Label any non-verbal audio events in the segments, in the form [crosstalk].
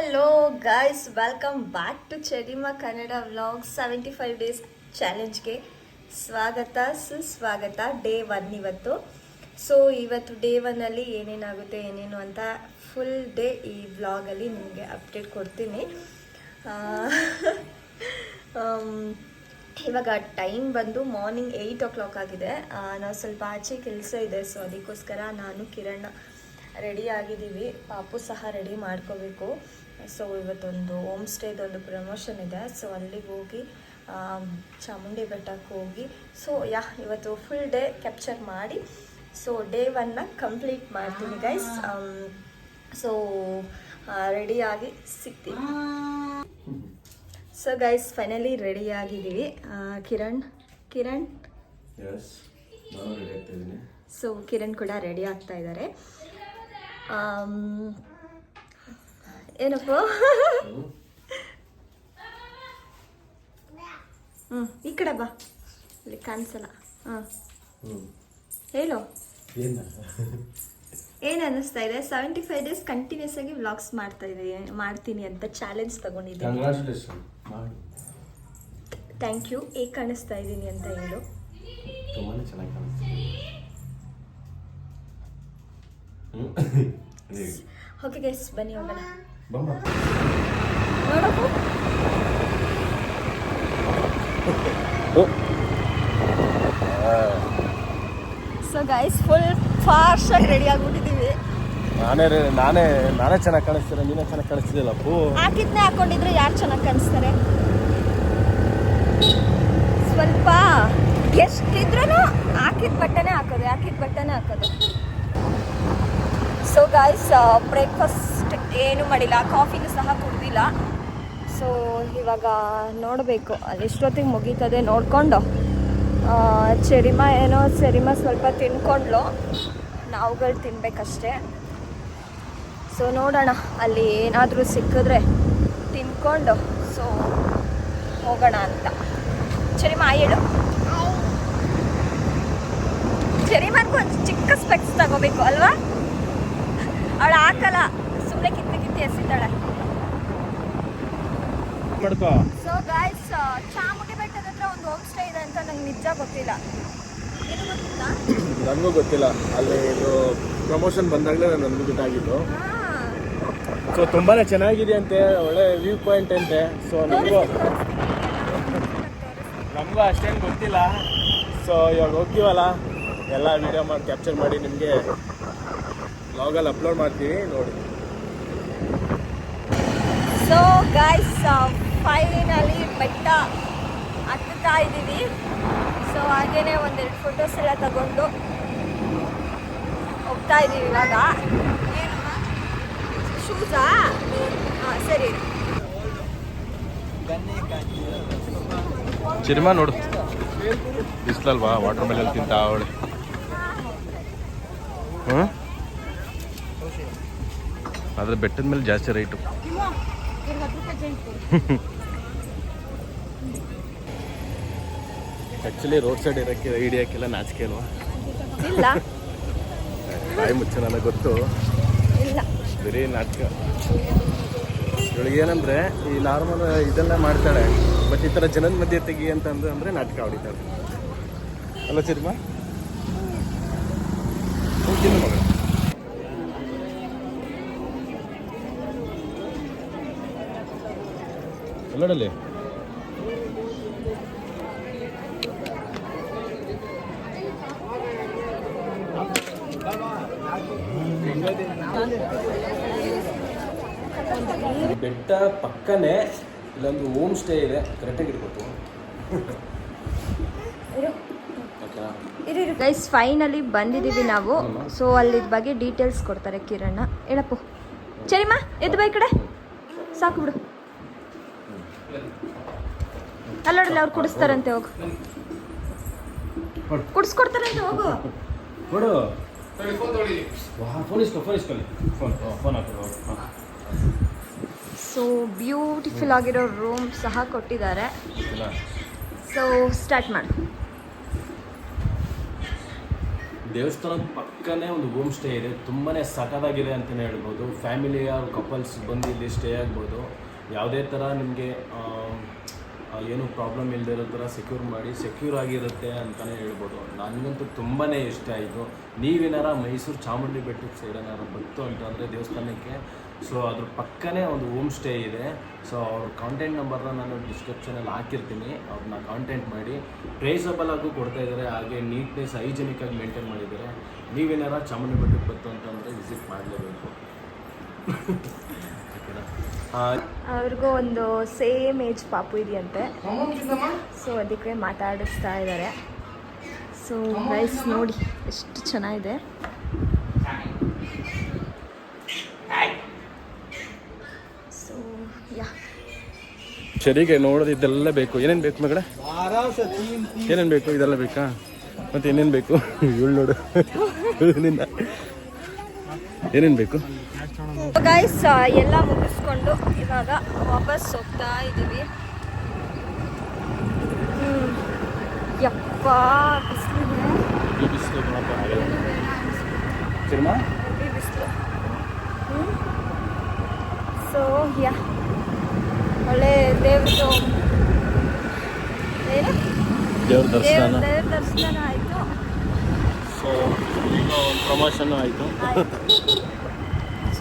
Hello guys welcome back to ಚೆಡಿಮ Kannada vlog seventy five days ಚಾಲೆಂಜ್ಗೆ ಸ್ವಾಗತ, ಸುಸ್ವಾಗತ day one ಇವತ್ತು. So ಇವತ್ತು day ಒನ್ನಲ್ಲಿ ಏನೇನಾಗುತ್ತೆ, ಏನೇನು ಅಂತ ಫುಲ್ ಡೇ ಈ ವ್ಲಾಗಲ್ಲಿ ನಿಮಗೆ ಅಪ್ಡೇಟ್ ಕೊಡ್ತೀನಿ. ಇವಾಗ ಟೈಮ್ ಬಂದು ಮಾರ್ನಿಂಗ್ ಏಯ್ಟ್ ಓ ಕ್ಲಾಕ್ ಆಗಿದೆ ನಾವು ಸ್ವಲ್ಪ ಆಚೆ ಕೆಲಸ ಇದೆ ಸೊ ಅದಕ್ಕೋಸ್ಕರ ನಾನು ಕಿರಣ್ ರೆಡಿ ಆಗಿದ್ದೀವಿ. ಪಾಪು ಸಹ ರೆಡಿ ಮಾಡ್ಕೋಬೇಕು. ಸೊ ಇವತ್ತೊಂದು ಹೋಮ್ ಸ್ಟೇದೊಂದು ಪ್ರಮೋಷನ್ ಇದೆ. ಸೊ ಅಲ್ಲಿಗೆ ಹೋಗಿ ಚಾಮುಂಡಿ ಬೆಟ್ಟಕ್ಕೆ ಹೋಗಿ ಸೊ ಯಾ ಇವತ್ತು ಫುಲ್ ಡೇ ಕ್ಯಾಪ್ಚರ್ ಮಾಡಿ ಸೊ ಡೇ ಒನ್ನ ಕಂಪ್ಲೀಟ್ ಮಾಡ್ತೀನಿ ಗೈಸ್ ಸೊ ರೆಡಿಯಾಗಿ ಸಿಗ್ತೀನಿ. ಸೊ ಗೈಸ್ ಫೈನಲಿ ರೆಡಿ ಆಗಿದ್ದೀವಿ. ಕಿರಣ್ ಕಿರಣ್? ಸೊ ಕಿರಣ್ ಕೂಡ ರೆಡಿ ಆಗ್ತಾ ಇದ್ದಾರೆ. ಆಮ್, ಏನಪ್ಪ? ಹ್ಞೂ ಈ ಕಡೆ ಬಾ. ಇಲ್ಲಿ ಕಾಣಿಸಲ್ಲ. ಹಾಂ ಹೇಳು. ಏನು? ಅನಿಸ್ತಾ ಅನ್ನಿಸ್ತಾ ಇದೆ? ಸೆವೆಂಟಿ ಫೈವ್ ಡೇಸ್ ಕಂಟಿನ್ಯೂಸ್ ಆಗಿ ವ್ಲಾಗ್ಸ್ ಮಾಡ್ತಾ ಇದ್ದೀನಿ ಮಾಡ್ತೀನಿ ಅಂತ ಚಾಲೆಂಜ್ ತಗೊಂಡಿದ್ದೀನಿ. ಥ್ಯಾಂಕ್ ಯು ಹೇಗೆ ಕಾಣಿಸ್ತಾ ಇದ್ದೀನಿ ಅಂತ ಹೇಳು. ಓಕೆ ಗೈಸ್ ಬನ್ನಿ ಹೋಗೋಣ. ಸೊ ಗೈಸ್ ಫುಲ್ ಫಾಸ್ಟ್ ಆಗಿ ರೆಡಿ ಆಗ್ಬಿಟ್ಟಿದ್ದೀವಿ ನಾನೇ ರೇ- ನಾನೇ ನಾನೇ ಚೆನ್ನಾಗಿ ಕಾಣಿಸ್ತೀರ ನೀನೇ ಚೆನ್ನಾಗಿ ಕಾಣಿಸ್ತಿದ್ದಿಲ್ಲ ಅಪ್ಪು ಹಾಕಿದ್ನೇ ಹಾಕೊಂಡಿದ್ರೆ ಯಾರು ಚೆನ್ನಾಗಿ ಕಾಣಿಸ್ತಾರೆ? ಸ್ವಲ್ಪ ಎಷ್ಟಿದ್ರೂ ಹಾಕಿದ ಬಟ್ಟೆನೇ ಹಾಕೋದು ಹಾಕಿದ ಬಟ್ಟೆನೇ ಹಾಕೋದು. ಸೊ ಗಾಯ್ಸ್ ಬ್ರೇಕ್ಫಾಸ್ಟ್ ಏನು ಮಾಡಿಲ್ಲ, ಕಾಫಿನೂ ಸಹ ಕುಡ್ದಿಲ್ಲ. ಸೊ ಇವಾಗ ನೋಡಬೇಕು. ಅಲ್ಲಿ ಎಷ್ಟೊತ್ತಿಗೆ ಮುಗೀತದೆ ನೋಡಿಕೊಂಡು. ಚೆರಿಮ ಏನೋ ಚೆರಿಮ ಸ್ವಲ್ಪ ತಿನ್ಕೊಂಡ್ಲು ನಾವುಗಳು ತಿನ್ಬೇಕಷ್ಟೇ. ಸೊ ನೋಡೋಣ. ಅಲ್ಲಿ ಏನಾದರೂ ಸಿಕ್ಕಿದ್ರೆ ತಿನ್ಕೊಂಡು. ಸೊ ಹೋಗೋಣ ಅಂತ. ಚೆರಿಮ, ಹೇಳು. ಚೆರಿಮನ್ಗೂ ಒಂದು ಚಿಕ್ಕ ಸ್ಪೆಕ್ಸ್ ತಗೋಬೇಕು ಅಲ್ವಾ? ಅವಳು ಹಾಕಲ್ಲ. ಕಿತ್ತಿ ಎಸಿತಾಳೆ ಸೊ ಗಾಯ್ಸ್ ಚಾಮುಂಡಿ ಬೆಟ್ಟದ ಹತ್ರ ಒಂದು ಹೋಮ್ ಸ್ಟೇ ಇದೆ ಅಂತ ನಂಗೆ ನಿಜ ಗೊತ್ತಿಲ್ಲ. ನನಗೂ ಗೊತ್ತಿಲ್ಲ. ಅಲ್ಲಿ ಇದು ಪ್ರಮೋಷನ್ ಬಂದಾಗಲೇ ನನಗೂ ಗೊತ್ತಾಗಿದ್ದು. ಸೊ ತುಂಬಾನೇ ಚೆನ್ನಾಗಿದೆ ಅಂತೆ ಒಳ್ಳೆ ವ್ಯೂ ಪಾಯಿಂಟ್ ಅಂತೆ. ಸೊ ನಮಗೂ ನಮಗೂ ಅಷ್ಟೇನು ಗೊತ್ತಿಲ್ಲ. ಸೊ ಇವಾಗ ಹೋಗ್ತೀವಲ್ಲ? ಎಲ್ಲ ವಿಡಿಯೋ ಮಾಡಿ ಕ್ಯಾಪ್ಚರ್ ಮಾಡಿ ನಿಮಗೆ ಬ್ಲಾಗಲ್ಲಿ ಅಪ್ಲೋಡ್ ಮಾಡ್ತೀವಿ ನೋಡಿ. ಸೊ ಗೈಸ್ ಫೈನಲಿ ಬೆಟ್ಟ ಹತ್ತುತ್ತಾ ಇದ್ದೀವಿ. ಸೊ ಹಾಗೇನೆ ಒಂದೆರಡು ಫೋಟೋಸ್ ಎಲ್ಲ ತಗೊಂಡು ಹೋಗ್ತಾ ಇದ್ದೀವಿ ಇವಾಗ. ಶೂಸಾ? ಹಾಂ, ಸರಿ. ಚಿರ್ಮ ನೋಡು. ಬಿಸ್ಲಲ್ವಾ? ವಾಟರ್ ಮೆಲನ್ ತಿಂತ ಅವಳೆ. ಹ್ಞೂ ಆದರೆ ಬೆಟ್ಟದ ಮೇಲೆ ಜಾಸ್ತಿ ರೈಟು ಆ್ಯಕ್ಚುಲಿ ರೋಡ್ ಸೈಡ್ ಇರೋಕ್ಕೆ ಹಿಡಿಯೋಕ್ಕೆಲ್ಲ ನಾಚಿಕೆ ಅಲ್ವಾ? ಇಲ್ಲ. [laughs] ಬಾಯಿ ಮುಚ್ಚ ನನಗೆ ಗೊತ್ತು. ಇಲ್ಲ. ಬರೀ ನಾಟಕ ಇವಳಿಗೆ ಏನಂದ್ರೆ ಈ ನಾರ್ಮಲ್ ಇದೆಲ್ಲ ಮಾಡ್ತಾಳೆ ಬಟ್ ಈ ಥರ ಜನದ ಮಧ್ಯೆ ತೆಗಿ ಅಂತಂದ್ರೆ ಅಂದರೆ ನಾಟಕ ಹೊಡಿತಾಳೆ ಅಲ್ಲ ಚಿರ್ಮಾ? ಹೋಗ್ತೀನಿ ಮಗ ಎಲ್ಲಡಲ್ಲಿ ಬೆಟ್ಟ ಪಕ್ಕನೆ ಇಲ್ಲೊಂದು ಹೋಮ್ ಸ್ಟೇ ಇದೆ. ಕರೆಕ್ಟಾಗಿ ಇರ್ಬೇಕು ಇರು ಇರು ಇರು. ಗೈಸ್ ಫೈನಲಿ ಬಂದಿದ್ದೀವಿ ನಾವು. ಸೊ ಅಲ್ಲಿ ಬಗ್ಗೆ ಡೀಟೇಲ್ಸ್ ಕೊಡ್ತಾರೆ ಕಿರಣ ಹೇಳಪ್ಪು. ಸರಿಮಾ ಎದ್ದು ಬೈ ಕಡೆ. ಸಾಕು ಬಿಡು. ಅಲ್ಲೋಡಲ್ಲ ಅವ್ರು ಕುಡಿಸ್ತಾರಂತೆ ಹೋಗು. ಕೊಡು. ಕುಡಿಸ್ಕೊಡ್ತಾರಂತೆ ಹೋಗು. ಕೊಡು. ಫೋನ್ ಇಸ್ಕೊ ಫೋನ್ ಇಸ್ಕೊಳ್ಳಿ ಫೋನ್ ಫೋನ್ ಸೊ ಬ್ಯೂಟಿಫುಲ್ ಆಗಿರೋ ರೂಮ್ ಸಹ ಕೊಟ್ಟಿದ್ದಾರೆ. ಸೊ ಸ್ಟಾರ್ಟ್ ಮಾಡು. ದೇವಸ್ಥಾನದ ಪಕ್ಕನೇ ಒಂದು ಹೋಮ್ ಸ್ಟೇ ಇದೆ. ತುಂಬಾ ಸಖತ್ತಾಗಿದೆ ಅಂತಲೇ ಹೇಳ್ಬೋದು. ಫ್ಯಾಮಿಲಿಯ ಕಪಲ್ಸ್ ಬಂದು ಇಲ್ಲಿ ಸ್ಟೇ ಆಗ್ಬೋದು. ಯಾವುದೇ ಥರ ನಿಮಗೆ ಏನು ಪ್ರಾಬ್ಲಮ್ ಇಲ್ಲದೆ ಇರೋ ಥರ ಸೆಕ್ಯೂರ್ ಮಾಡಿ ಸೆಕ್ಯೂರ್ ಆಗಿರುತ್ತೆ ಅಂತಲೇ ಹೇಳ್ಬೋದು. ನನಗಂತೂ ತುಂಬಾ ಇಷ್ಟ ಆಯಿತು. ನೀವೇನಾರ ಮೈಸೂರು ಚಾಮುಂಡಿ ಬೆಟ್ಟಕ್ಕೆ ಸೈಡ್ ಏನಾರು ಬಂತು ಅಂತಂದರೆ ದೇವಸ್ಥಾನಕ್ಕೆ ಸೊ ಅದ್ರ ಪಕ್ಕನೇ ಒಂದು ಹೋಮ್ ಸ್ಟೇ ಇದೆ. ಸೊ ಅವ್ರ ಕಾಂಟೆಂಟ್ ನಂಬರ್ನ ನಾನು ಡಿಸ್ಕ್ರಿಪ್ಷನಲ್ಲಿ ಹಾಕಿರ್ತೀನಿ. ಅವ್ರನ್ನ ಕಾಂಟೆಂಟ್ ಮಾಡಿ. ಪ್ರೈಸಬಲ್ ಆಗೂ ಕೊಡ್ತಾ ಇದ್ದಾರೆ ಹಾಗೆ ನೀಟ್ನೆಸ್ ಹೈಜೆನಿಕ್ ಆಗಿ ಮೇಂಟೈನ್ ಮಾಡಿದ್ದಾರೆ. ನೀವೇನಾರ ಚಾಮುಂಡಿ ಬೆಟ್ಟಕ್ಕೆ ಬಂತು ಅಂತಂದರೆ ವಿಸಿಟ್ ಮಾಡಲೇಬೇಕು. [laughs] ಅವ್ರಿಗೂ ಒಂದು ಸೇಮ್ ಏಜ್ ಪಾಪು ಇದೆಯಂತೆ. ಸೊ ಅದಕ್ಕೆ ಮಾತಾಡಿಸ್ತಾ ಇದ್ದಾರೆ. ಸೊ ಗೈಸ್ ನೋಡಿ ಎಷ್ಟು ಚೆನ್ನಾಗಿದೆ. So yeah. ಸರಿಗೆ ನೋಡೋದು ಇದೆಲ್ಲ ಬೇಕು. ಏನೇನು ಬೇಕು ಮಗಳ? ಏನೇನು ಬೇಕು? ಇದೆಲ್ಲ ಬೇಕಾ? ಮತ್ತೆ ಏನೇನು ಬೇಕು? [laughs] ಇವಳು ನೋಡು. [laughs] ಏನೇನು ಬೇಕು? ಗೈಸ್ ಎಲ್ಲ ಮುಗಿಸ್ಕೊಂಡು ಇವಾಗ ವಾಪಸ್ ಹೋಗ್ತಾ ಇದ್ದೀವಿ. ಯಪ್ಪ ಬಿಸಿಲು ಬಿಸಿಲು ಸೊ ಯಾ. ಒಳ್ಳೆ ದೇವ್ರದ್ದು ಏನು? ದೇವ್ರ ದೇವ್ರ ದರ್ಶನ. ದೇವ್ರ ದರ್ಶನ ಆಯಿತು. ಸೊ ಈಗ ಪ್ರಮೋಷನ್ ಆಯಿತು.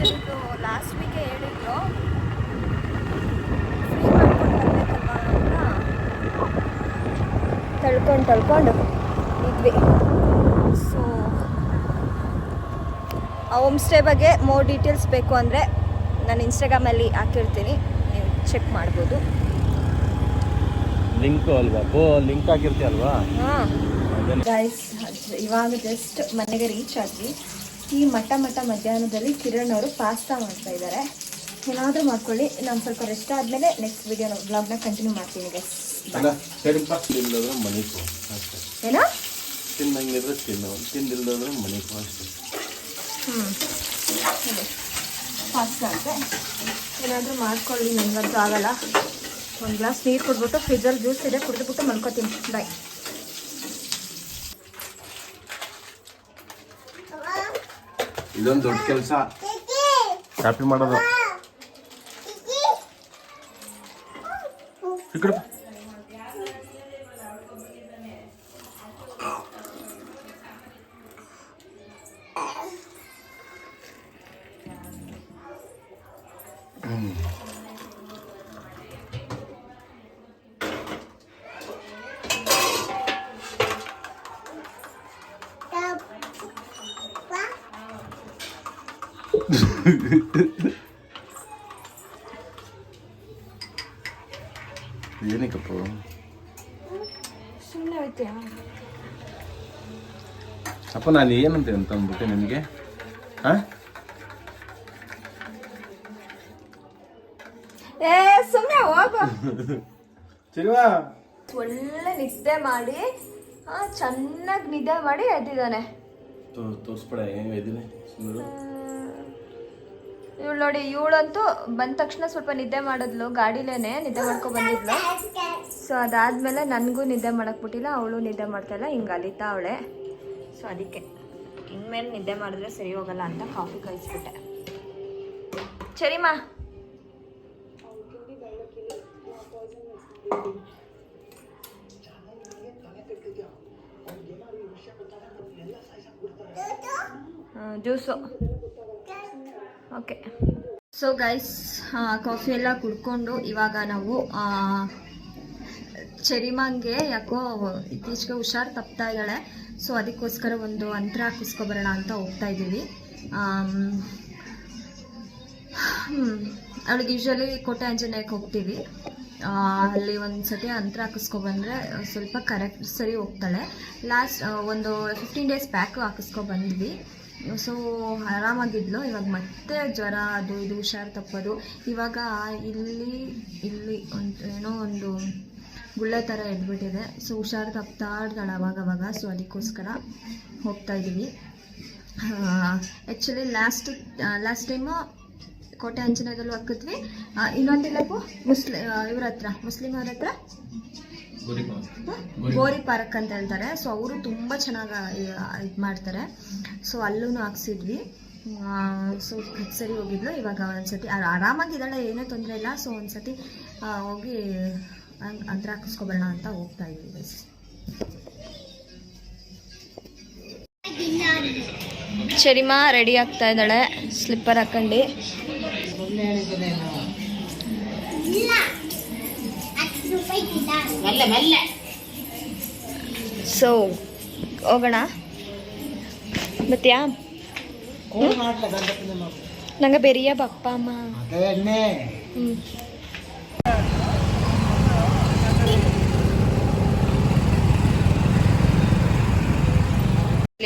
ಇದು ಲಾಸ್ಟ್ ವೀಕೆ ಹೇಳಿದ್ರು ತಳ್ಕೊಂಡು ತಳ್ಕೊಂಡು. ಇದ್ವಿ. ಸೊ ಆ ಹೋಮ್ ಸ್ಟೇ ಬಗ್ಗೆ ಮೋರ್ ಡೀಟೇಲ್ಸ್ ಬೇಕು ಅಂದರೆ ನಾನು ಇನ್ಸ್ಟಾಗ್ರಾಮಲ್ಲಿ ಹಾಕಿರ್ತೀನಿ. ನೀವು ಚೆಕ್ ಮಾಡ್ಬೋದು. ಲಿಂಕ್ ಅಲ್ವಾ? ಓ ಲಿಂಕ್ ಆಗಿರ್ತಿ ಅಲ್ವಾ ಹಾಂ ಗೈಸ್ ಇವಾಗ ಜಸ್ಟ್ ಮನೆಗೆ ರೀಚ್ ಆದ್ವಿ. ಈ ಮಠ ಮಠ ಮಧ್ಯಾಹ್ನದಲ್ಲಿ ಕಿರಣ್ ಅವರು ಪಾಸ್ತಾ ಮಾಡ್ತಾ ಇದ್ದಾರೆ ಏನಾದರೂ ಮಾಡ್ಕೊಳ್ಳಿ ನಾನು ಸ್ವಲ್ಪ ರೆಸ್ಟ್ ಆದಮೇಲೆ ನೆಕ್ಸ್ಟ್ ವಿಡಿಯೋ ಬ್ಲಾಗ್ನ ಕಂಟಿನ್ಯೂ ಮಾಡ್ತೀನಿ ಗೈಸ್ ಏನೋ? ತಿನ್ನಂಗಿದ್ರೆ ತಿನ್ನು ತಿಂದಿಲ್ಲದ್ರೆ ಮನಿಕು ಅಷ್ಟೇ. ಹ್ಞೂ ಪಾಸ್ತಾ ಅಂತೆ ಏನಾದರೂ ಮಾಡ್ಕೊಳ್ಳಿ ನನಗಂತೂ ಆಗಲ್ಲ. ಒಂದು ಗ್ಲಾಸ್ ನೀರು ಕುಡ್ಬಿಟ್ಟು ಫ್ರಿಜ್ಜಲ್ಲಿ ಜ್ಯೂಸ್ ಇದೆ ಕುಡಿದ್ಬಿಟ್ಟು ಮಲ್ಕೋತೀನಿ. ಬಾಯ್ ಇದೊಂದು ದೊಡ್ಡ ಕೆಲಸ. ಕಾಪಿ ಮಾಡೋದು. ಏನಕ್ಕಪ್ಪ? ಅಪ್ಪ ನಾನು ಏನಂತೆ ಅಂತ ಅಂದ್ಬಿಟ್ಟೆ ನಿಮಗೆ ಹಾ ಏ ಸುಮ್ಮನೆ ಹೋಗು. ಸರಿವಾ ಒಳ್ಳೆ ನಿದ್ದೆ ಮಾಡಿ ಆ, ಚೆನ್ನಾಗಿ ನಿದ್ದೆ ಮಾಡಿ ಎದ್ದಿದ್ದಾನೆ. ತೋರಿಸ್ಬೇಡ ಏನು ಸುಮ್ಮನೆ ಇವಳು ನೋಡಿ, ಇವಳಂತೂ ಬಂದ ತಕ್ಷಣ ಸ್ವಲ್ಪ ನಿದ್ದೆ ಮಾಡಿದ್ಲು, ಗಾಡಿಲೇನೆ ನಿದ್ದೆ ಮಾಡ್ಕೊ ಬಂದಿದ್ಲು. ಸೊ ಅದಾದ್ಮೇಲೆ ನನಗೂ ನಿದ್ದೆ ಮಾಡಕ್ ಬಿಟ್ಟಿಲ್ಲ, ಅವಳು ನಿದ್ದೆ ಮಾಡ್ತಾ ಇಲ್ಲ, ಹಿಂಗೆ ಅಲಿತಾ ಅವಳೆ. ಸೊ ಅದಕ್ಕೆ. ಇನ್ಮೇಲೆ ನಿದ್ದೆ ಮಾಡಿದ್ರೆ ಸರಿ ಹೋಗಲ್ಲ ಅಂತ ಕಾಫಿ ಕಳಿಸ್ಬಿಟ್ಟೆ ಸರಿಮಾ? Juice. Okay so guys coffee ಎಲ್ಲ ಕುಡ್ಕೊಂಡು ಇವಾಗ ನಾವು ಚರಿಮಾಂಗೆ ಯಾಕೋ ಇತ್ತೀಚೆಗೆ ಹುಷಾರು ತಪ್ತಾ ಇದ್ದಾಳೆ. ಸೊ ಅದಕ್ಕೋಸ್ಕರ ಒಂದು ಅಂತರ ಹಾಕಿಸ್ಕೊಬರೋಣ ಅಂತ ಹೋಗ್ತಾ ಇದ್ದೀವಿ. ಅವಳಿಗೆ ಯೂಶ್ವಲಿ ಕೋಟೆ ಆಂಜನೇಯಕ್ಕೆ ಹೋಗ್ತೀವಿ. ಅಲ್ಲಿ ಒಂದು ಸತಿ ಅಂತರ ಹಾಕಿಸ್ಕೊಬಂದ್ರೆ ಸ್ವಲ್ಪ ಕರೆಕ್ಟ್ ಸರಿ ಹೋಗ್ತಾಳೆ. ಲಾಸ್ಟ್ ಒಂದು ಫಿಫ್ಟೀನ್ ಡೇಸ್ ಬ್ಯಾಕು ಹಾಕಿಸ್ಕೊ ಬಂದ್ವಿ ಸೊ, ಆರಾಮಾಗಿದ್ಲು. ಇವಾಗ ಮತ್ತೆ ಜ್ವರ, ಅದು ಇದು ಹುಷಾರು ತಪ್ಪೋದು. ಇವಾಗ ಇಲ್ಲಿ ಇಲ್ಲಿ ಒಂದು, ಏನೋ ಒಂದು ಗುಳ್ಳೆ ಥರ ಎದ್ಬಿಟ್ಟಿದೆ. ಸೊ, ಹುಷಾರು ತಪ್ತಾ ಇರ್ತಾಳೆ ಅವಾಗವಾಗ ಸೊ, ಅದಕ್ಕೋಸ್ಕರ ಹೋಗ್ತಾ ಇದ್ದೀವಿ ಆ್ಯಕ್ಚುಲಿ ಲಾಸ್ಟ್ ಲಾಸ್ಟ್ ಟೈಮು ಕೋಟೆ ಅಂಚನದಲ್ಲೂ ಹಾಕಿದ್ವಿ. ಇನ್ನೊಂದಿಲ್ಲಪ್ಪು, ಮುಸ್ಲಿ ಇವ್ರ ಹತ್ರ ಮುಸ್ಲಿಮ್ ಅವ್ರ ಹತ್ರ. ಗೋರಿ ಪಾರ್ಕ್ ಅಂತ ಹೇಳ್ತಾರೆ. ಸೊ ಅವರು ತುಂಬ ಚೆನ್ನಾಗಿ ಇದು ಮಾಡ್ತಾರೆ. ಸೊ ಅಲ್ಲೂ ಹಾಕ್ಸಿದ್ವಿ. ಸೊ ಸರಿ ಹೋಗಿದ್ಲು. ಇವಾಗ ಒಂದ್ಸತಿ ಆ- ಆರಾಮಾಗಿದ್ದಾಳೆ ಏನೂ ತೊಂದರೆ ಇಲ್ಲ. ಸೊ ಒಂದ್ಸತಿ ಹೋಗಿ ಹಂಗ್ ಅಂತರ ಹಾಕಿಸ್ಕೊಬರೋಣ ಅಂತ ಹೋಗ್ತಾ ಇದ್ವಿ. ಚರಿಮ ಶರಿಮಾ ರೆಡಿ ಆಗ್ತಾ ಇದ್ದಾಳೆ. ಸ್ಲಿಪ್ಪರ್ ಹಾಕೊಂಡು. ಮೆಲ್ಲ ಮೆಲ್ಲ. ಸೊ ಹೋಗೋಣ. ಮತ್ತ್ಯಾ? ನಂಗೆ ಬೆರಿಯ ಬಪ್ಪ ಅಮ್ಮ. ಹ್ಮ್.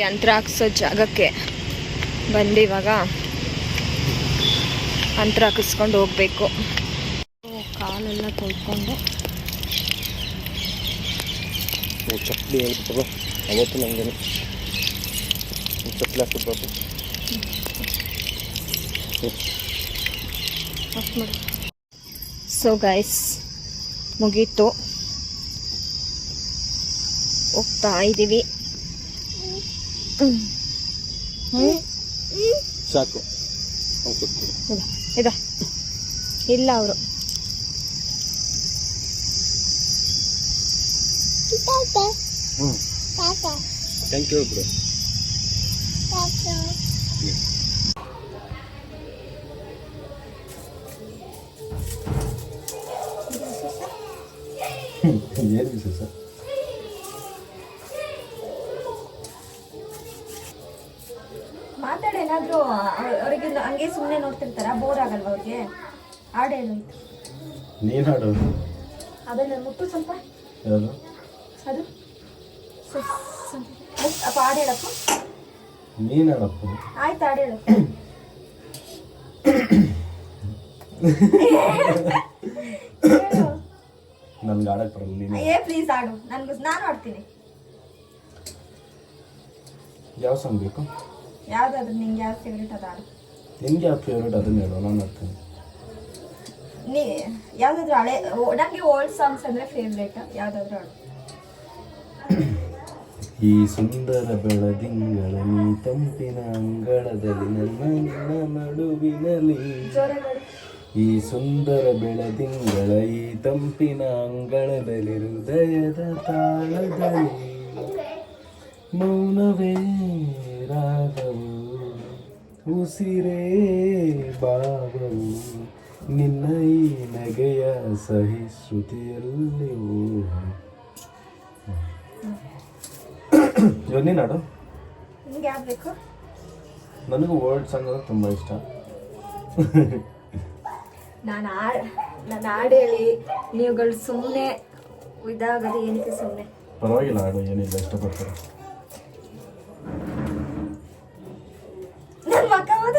ಅಂತರ ಹಾಕ್ಸೋ ಜಾಗಕ್ಕೆ ಬಂದು ಇವಾಗ ಅಂತರ ಹಾಕಿಸ್ಕೊಂಡು ಹೋಗ್ಬೇಕು. ಕಾಲೆಲ್ಲ ತೊಳ್ಕೊಂಡು ಚಪ್ಪಲಿ ಹೇಳ್ಬಿಟ್ಟು ಅವತ್ತು ನನಗೆ ಚಪ್ಪಲಿ ಮಾಡಿ ಸೊ ಗೈಸ್ ಮುಗೀತು. ಹೋಗ್ತಾ ಇದ್ದೀವಿ? ಸಾಕು. ಇಲ್ಲ ಅವರು. ಹ್ಞೂ ಥ್ಯಾಂಕ್ ಯು ಬ್ರೋ ಏನು ವಿಶೇಷ? ಮಾತಾಡೇನಾದ್ರೂ ಅವ್ರಿಗೆ ಹಂಗೆ ಸುಮ್ಮನೆ ನೋಡ್ತಿರ್ತಾರ? ಬೋರ್ ಆಗಲ್ವಾ ಅವ್ರಿಗೆ? ಹಾಡು ಹೇಳೋಯ್ತು ನೀನು ಹಾಡು. ಅದನ್ನ ಮುಟ್ಟು ಸ್ವಲ್ಪ. ಯಾರು? ಅದು? ಅಪ್ಪ ಹಾಡು ಹೇಳಪ್ಪ. ನೀನು ಹೇಳಪ್ಪ. ಆಯ್ತು ಹಾಡು ಹೇಳಪ್ಪ ಹೇಳು. [coughs] ನನ್ಗೆ ಆಡಕ್ಕೆ ಬರಲ್ಲ ನೀನು ಏ ಪ್ಲೀಸ್ ಆಡು ನನ್ಗೆ ನಾನು ಆಡ್ತೀನಿ ಯಾವ ಸಾಂಗ್ ಬೇಕು? ಯಾವ್ದಾದ್ರು ನಿಂಗೆ ಯಾವ ಫೇವ್ರೇಟ್ ಅದ ಹಾಡು? ನಿನ್ಗೆ ಯಾವ ಫೇವ್ರೇಟ್ ಅದನ್ನ ಹೇಳು ನಾನು ಆಡ್ತೀನಿ ನೀ ಯಾವ್ದಾದ್ರು ಹಳೆ ನನಗೆ ಓಲ್ಡ್ ಸಾಂಗ್ಸ್ ಅಂದ್ರೆ ಫೇವ್ರೇಟ್ ಯಾವ್ದಾದ್ರು ಆಡು ಈ ಸುಂದರ ಬೆಳದಿಂಗಳ ನೀ ತಂಪಿನ ಅಂಗಳದಲ್ಲಿ ನನ್ನ ನಿನ್ನ ನಡುವಿನಲ್ಲಿ. ಈ ಸುಂದರ ಬೆಳದಿಂಗಳ ಈ ತಂಪಿನ ಅಂಗಳದಲ್ಲಿ ಹೃದಯದ ತಾಳದಲ್ಲಿ ಮೌನವೇ ರಾಗವು, ಉಸಿರೇ ಭಾವವು ನಿನ್ನ ಈ ನಗೆಯ ಸಹಿಶ್ರುತಿಯಲ್ಲಿ ಇವಾಗ ನೀನು ನಾಡು ನಿಮ್ಗೆ ಯಾವ್ದು ಬೇಕು? ನನಗೂ ವರ್ಲ್ಡ್ ಸಾಂಗ್ ಅಂದ್ರೆ ತುಂಬ ಇಷ್ಟ. ನಾನು ಹಾಡು ನಾನು ಹಾಡು ಹೇಳಿ ನೀವುಗಳು ಸುಮ್ಮನೆ ಇದಾಗೋದು ಏನಕ್ಕೆ ಸುಮ್ಮನೆ ಪರವಾಗಿಲ್ಲ ಹಾಡು ಏನಿಲ್ಲ ಇಷ್ಟಪಡ್ತಾರೆ ನನ್ನ ಮಕ್ಕ ಹೋದ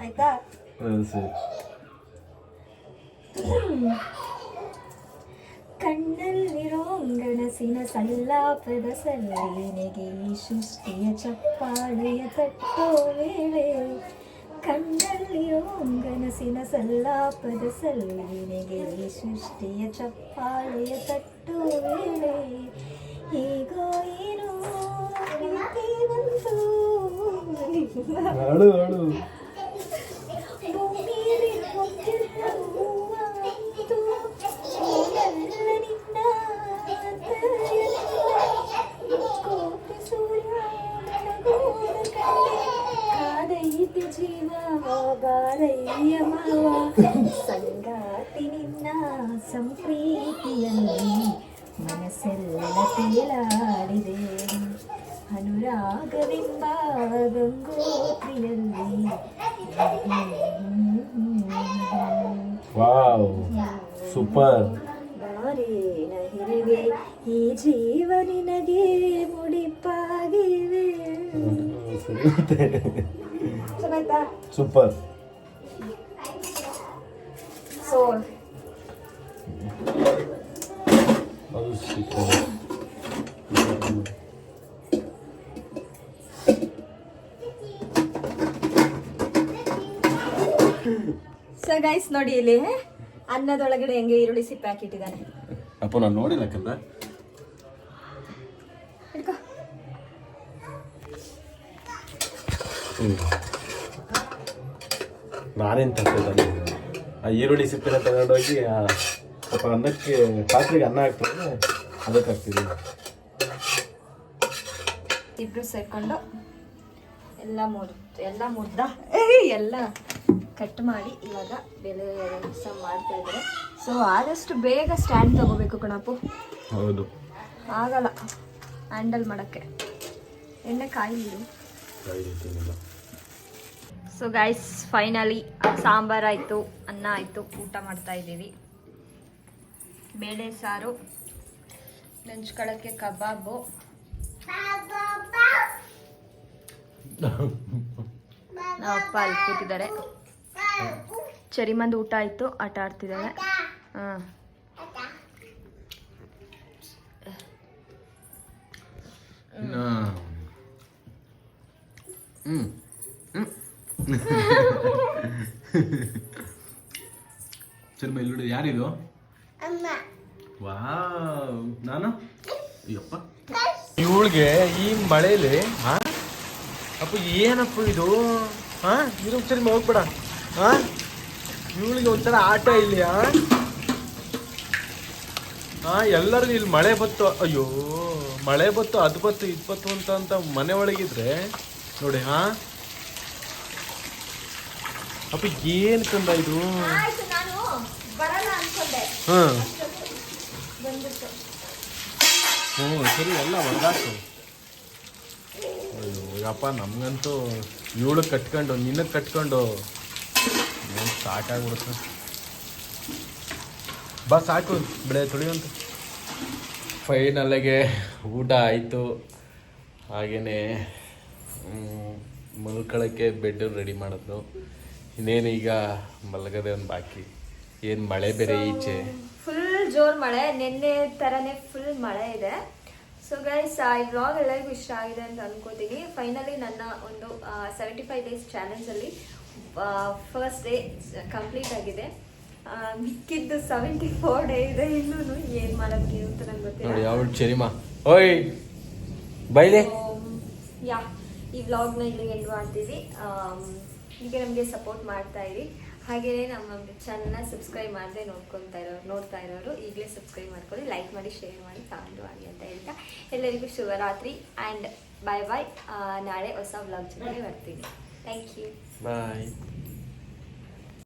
ಆಯ್ತಾ? ಹ್ಮ್, ಸರಿ. ಗಣಸಿನ ಸಲ್ಲಾಪದ ಸಲ್ಲಿನೆಗೆ ಈ ಸೃಷ್ಟಿಯ ಚಪ್ಪಾಳೆಯ ತಟ್ಟೋ ವೇಳೆ ಕಣ್ಣಲ್ಲಿರೋ ಗಣಸಿನ ಸಲ್ಲಾಪದ ಸಲ್ಲಿನೆಗೆ ಈ ಸೃಷ್ಟಿಯ ಚಪ್ಪಾಳೆಯ ತಟ್ಟೋ ವೇಳೆ ಹೀಗೋ ಏನೋ ಪ್ರೀತಿ ಬಂತು ಬಾರಯ್ಯ ಮಾವ ಸಂಗಾತಿ ನಿನ್ನ ಸಂಪ್ರೀತಿಯಲ್ಲಿ ಮನಸ್ಸೆಲ್ಲ ತೇಲಾಡಿದೆ ಅನುರಾಗವೆಂಬ ಗಂಗೋತ್ರಿಯಲ್ಲಿ ವಾವ್ ಸೂಪರ್ ಬಾರೇ ನಹಿರುವೆ ಈ ಜೀವ ನಿನಗೆ ಮುಡಿಪಾಗಿವೆ ಸರಿ ಮತ್ತೆ ಚೆನ್ನಾಯ್ತಾ ಸೂಪರ್ ಸೊ ಅದು ಸೂಪರ್ ಸೊ ಗೈಸ್ ನೋಡಿ ಇಲ್ಲಿ ಅನ್ನದೊಳಗಡೆ ಹೆಂಗೆ ಈರುಳ್ಳಿ ಸಿಪ್ಪೆ ಹಾಕಿಟ್ಟಿದ್ದಾನೆ. ಅಪ್ಪ ನಾನು ನೋಡಿಲ್ಲ ಕಂದ ಹಿಡ್ಕೊ ಹ್ಞೂ ನಾನೇನು ತಪ್ಪಿಲ್ಲ. ಆ ಈರುಳ್ಳಿ ಸಿಪ್ಪೆನ ತಗೊಂಡೋಗಿ ಸ್ವಲ್ಪ ಅನ್ನಕ್ಕೆ ಪಾತ್ರೆಗೆ ಅನ್ನ ಹಾಕ್ತಾರೆ ಅದಕ್ಕೆ ಹಾಕ್ತೀವಿ ಇಬ್ರು ಸೇರ್ಕೊಂಡು ಎಲ್ಲ ಮುರ್ದು ಎಲ್ಲ ಮುದ್ದ ಎಲ್ಲ ಕಟ್ ಮಾಡಿ ಇವಾಗ ಬೆಲೆ ಸಹ ಮಾಡ್ತಾ ಇದ್ದಾರೆ. ಸೊ ಆದಷ್ಟು ಬೇಗ ಸ್ಟ್ಯಾಂಡ್ ತಗೋಬೇಕು ಕಣಪ್ಪು. ಹೌದು. ಆಗಲ್ಲ. ಹ್ಯಾಂಡಲ್ ಮಾಡೋಕ್ಕೆ. ಎಣ್ಣೆ ಕಾಯಿಲಿರು ಸೊ ಗೈಸ್ ಫೈನಲಿ ಸಾಂಬಾರಾಯಿತು ಅನ್ನ ಆಯಿತು, ಊಟ ಮಾಡ್ತಾ ಇದ್ದೀವಿ. ಬೇಳೆ ಸಾರು ನೆಂಚ್ಕೊಳ್ಳೋಕ್ಕೆ ಕಬಾಬು. ನಮ್ಮ ಅಪ್ಪ ಅಲ್ಲಿ ಕೂತಿದ್ದಾರೆ. ಚರಿಮಂದು ಊಟ ಆಯಿತು, ಆಟ ಆಡ್ತಿದ್ದಾರೆ. ಹಾಂ. ಹ್ಞೂ [laughs] ಚರ್ಮ ಇಲ್ಲಿ ಯಾರಿದು? ವಾವ್. ನಾನು? ಅಯ್ಯಪ್ಪ. ಇವಳಿಗೆ ಈ ಮಳೆಯಲ್ಲಿ ಹಾ ಅಪ್ಪ ಏನಪ್ಪ ಇದು? ಹಾ ಇರೋ ಚರ್ಮ ಹೋಗ್ಬೇಡ. ಹಾ ಇವಳಿಗೆ ಒಂಥರ ಆಟ ಇಲ್ಲ ಹಾ ಹಾ ಎಲ್ಲರಿಗೂ ಇಲ್ಲಿ ಮಳೆ ಬತ್ತು. ಅಯ್ಯೋ ಮಳೆ ಬತ್ತು ಅದು ಬತ್ತು ಇದು ಬತ್ತು ಅಂತ ಅಂತ ಮನೆ ಒಳಗಿದ್ರೆ ನೋಡಿ ಹಾ ಅಪ್ಪ ಏನು ಕಂದ ಇದು? ಆಯ್ತು ನಾನು ಬರಲ್ಲ ಅನ್ಕೊಂಡೆ. ಹಾ. ಬಂದ್ಬಿಟ್ಟು. ಹ್ಞೂ ಸರಿ ಎಲ್ಲ ಹೊರಗಾಕು ಅಯ್ಯೋ ಯಪ್ಪ ನಮಗಂತೂ ಇವಳು ಕಟ್ಕೊಂಡು ನಿನ್ನಕ್ಕೆ ಕಟ್ಕೊಂಡು ಏನ್ ಸಾಕಾಗ್ಬಿಡುತ್ತೆ ಬಾ ಸಾಕು ಬೆಳೆ ತುಳಿಯಂತ ಫೈನಲ್ಲಿಗೆ ಊಟ ಆಯಿತು. ಹಾಗೆಯೇ ಮಲ್ಕೊಳ್ಳೋಕ್ಕೆ ಬೆಡ್ ರೆಡಿ ಮಾಡಿದ್ಲು. ಇನ್ನೇನು ಈಗ ಮಲಗದೆ ಒಂದು ಬಾಕಿ. ಏನು ಮಳೆ ಬೇರೆ ಈಚೆ? ಫುಲ್ ಜೋರ್ ಮಳೆ ನಿನ್ನೆ ತರನೇ ಫುಲ್ ಮಳೆ ಇದೆ. ಸೊ ಗೈಸ್ ಈ ವ್ಲಾಗ್ ಎಲ್ಲರಿಗೂ ಇಷ್ಟ ಆಗಿದೆ ಅಂತ ಅನ್ಕೋತೀನಿ. ಫೈನಲಿ ನನ್ನ ಒಂದು ಸೆವೆಂಟಿ ಫೈವ್ ಡೇಸ್ ಚಾಲೆಂಜಲ್ಲಿ ಫಸ್ಟ್ ಡೇ ಕಂಪ್ಲೀಟ್ ಆಗಿದೆ. ಮಿಕ್ಕಿದ್ದು ಸೆವೆಂಟಿ ಫೋರ್ ಡೇ ಇದೆ. ಇನ್ನೂ ಏನು ಮಾಡೋಕ್ಕೆ ಅಂತ ನಂಗೆ ಗೊತ್ತಿಲ್ಲ. ಅವಳು ಚರಿಮಾ. ಓಯ್ ಬೈಲೆ ಯಾ ಈ ವ್ಲಾಗ್ನ ಇಲ್ಲಿ ಎಂಡ್ ಮಾಡ್ತೀವಿ. ಹೀಗೆ ನಮಗೆ ಸಪೋರ್ಟ್ ಮಾಡ್ತಾ ಇರಿ. ಹಾಗೆಯೇ ನಮ್ಮ ಚಾನಲ್ನ ಸಬ್ಸ್ಕ್ರೈಬ್ ಮಾಡದೆ ನೋಡ್ಕೊತಾ ಇರೋ ನೋಡ್ತಾ ಇರೋರು ಈಗಲೇ ಸಬ್ಸ್ಕ್ರೈಬ್ ಮಾಡ್ಕೊಳ್ಳಿ ಲೈಕ್ ಮಾಡಿ ಶೇರ್ ಮಾಡಿ ಕಾಮೆಂಟ್ ಮಾಡಿ ಅಂತ ಹೇಳ್ತಾ ಎಲ್ಲರಿಗೂ ಶುಭರಾತ್ರಿ ಆ್ಯಂಡ್ ಬಾಯ್ ಬಾಯ್ ನಾಳೆ ಹೊಸ ವ್ಲಾಗ್ ಜೊತೆ ಬರ್ತೀನಿ. Thank you bye